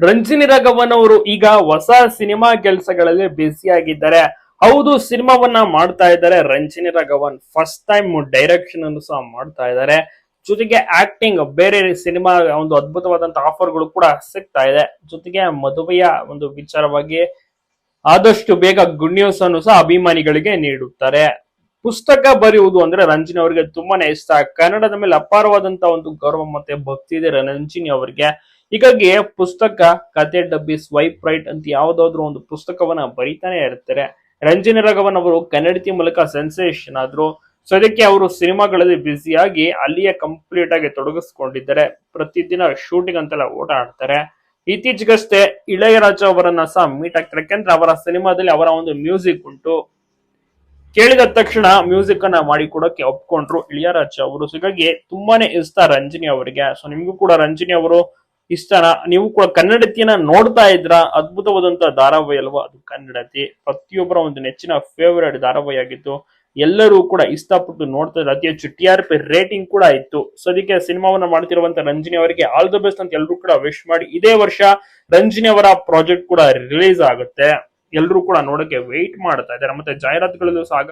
ರಂಜಿನಿ ರಾಘವನ್ ಅವರು ಈಗ ಹೊಸ ಸಿನಿಮಾ ಕೆಲಸಗಳಲ್ಲಿ ಬ್ಯುಸಿಯಾಗಿದ್ದಾರೆ. ಹೌದು, ಸಿನಿಮಾವನ್ನ ಮಾಡ್ತಾ ಇದ್ದಾರೆ Ranjini Raghavan. First time direction ಅನ್ನು ಸಹ ಮಾಡ್ತಾ ಇದ್ದಾರೆ. ಜೊತೆಗೆ ಆಕ್ಟಿಂಗ್ ಬೇರೆ ಸಿನಿಮಾ ಒಂದು ಅದ್ಭುತವಾದಂತಹ ಆಫರ್ಗಳು ಕೂಡ ಸಿಗ್ತಾ ಇದೆ. ಜೊತೆಗೆ ಮದುವೆಯ ಒಂದು ವಿಚಾರವಾಗಿ ಆದಷ್ಟು ಬೇಗ ಗುಡ್ ನ್ಯೂಸ್ ಅನ್ನು ಸಹ ಅಭಿಮಾನಿಗಳಿಗೆ ನೀಡುತ್ತಾರೆ. ಪುಸ್ತಕ ಬರೆಯುವುದು ಅಂದ್ರೆ ರಂಜಿನಿ ಅವರಿಗೆ ತುಂಬಾನೇ ಇಷ್ಟ. ಕನ್ನಡದ ಮೇಲೆ ಅಪಾರವಾದಂತಹ ಒಂದು ಗೌರವ ಮತ್ತೆ ಭಕ್ತಿ ಇದೆ ರಂಜಿನಿ ಅವರಿಗೆ. ಹೀಗಾಗಿ ಪುಸ್ತಕ, ಕತೆ, ಡಬ್ಬಿ, ಸ್ವೈಪ್ ರೈಟ್ ಅಂತ ಯಾವ್ದಾದ್ರು ಒಂದು ಪುಸ್ತಕವನ್ನ ಬರೀತಾನೆ ಇರ್ತಾರೆ. ರಂಜನಿ ರಾಘವನ್ ಅವರು ಕನ್ನಡತಿ ಮೂಲಕ ಸೆನ್ಸೇಷನ್ ಆದ್ರು ಸೊ ಅದಕ್ಕೆ ಅವರು ಸಿನಿಮಾಗಳಲ್ಲಿ ಬ್ಯುಸಿಯಾಗಿ ಅಲ್ಲಿಯೇ ಕಂಪ್ಲೀಟ್ ಆಗಿ ತೊಡಗಿಸ್ಕೊಂಡಿದ್ದಾರೆ. ಪ್ರತಿದಿನ ಶೂಟಿಂಗ್ ಅಂತೆಲ್ಲ ಓಡಾಡ್ತಾರೆ ಇತ್ತೀಚೆಗಷ್ಟೇ ಇಳಯರಾಜ ಅವರನ್ನ ಸಹ ಮೀಟ್ ಆಗ್ತಾರೆ. ಯಾಕಂದ್ರೆ ಅವರ ಸಿನಿಮಾದಲ್ಲಿ ಅವರ ಒಂದು ಮ್ಯೂಸಿಕ್ ಉಂಟು. ಕೇಳಿದ ತಕ್ಷಣ ಮ್ಯೂಸಿಕ್ ಅನ್ನ ಮಾಡಿಕೊಡೋಕೆ ಒಪ್ಕೊಂಡ್ರು ಇಳಿಯರಾಜ ಅವರು. ಹೀಗಾಗಿ ತುಂಬಾನೇ ಇಷ್ಟ ರಂಜಿನಿ ಅವರಿಗೆ. ಸೊ ನಿಮ್ಗೂ ಕೂಡ ರಂಜಿನಿ ಅವರು ಇಷ್ಟನ, ನೀವು ಕೂಡ ಕನ್ನಡತಿಯನ್ನ ನೋಡ್ತಾ ಇದ್ರ ಅದ್ಭುತವಾದಂತ ಧಾರಾವಾಹಿ ಅಲ್ವಾ? ಅದು ಕನ್ನಡತಿ. ಪ್ರತಿಯೊಬ್ಬರ ಒಂದು ನೆಚ್ಚಿನ ಫೇವರೇಟ್ ಧಾರಾವಾಹಿ ಆಗಿತ್ತು. ಎಲ್ಲರೂ ಕೂಡ ಇಷ್ಟಪಟ್ಟು ನೋಡ್ತಾ ಇದ್ರು. ಅತಿ ಹೆಚ್ಚು ಟಿ ಆರ್ ಪಿ ರೇಟಿಂಗ್ ಕೂಡ ಇತ್ತು. ಸೊ ಅದಕ್ಕೆ ಸಿನಿಮಾವನ್ನ ಮಾಡ್ತಿರುವಂತ ರಂಜಿನಿ ಅವರಿಗೆ ಆಲ್ ದ ಬೆಸ್ಟ್ ಅಂತ ಎಲ್ಲರೂ ಕೂಡ ವಿಶ್ ಮಾಡಿ. ಇದೇ ವರ್ಷ ರಂಜಿನಿ ಅವರ ಪ್ರಾಜೆಕ್ಟ್ ಕೂಡ ರಿಲೀಸ್ ಆಗುತ್ತೆ. ಎಲ್ಲರೂ ಕೂಡ ನೋಡಕ್ಕೆ ವೆಯ್ಟ್ ಮಾಡ್ತಾ ಇದ್ದಾರೆ. ಮತ್ತೆ ಜಾಹೀರಾತುಗಳಲ್ಲೂ ಸಹ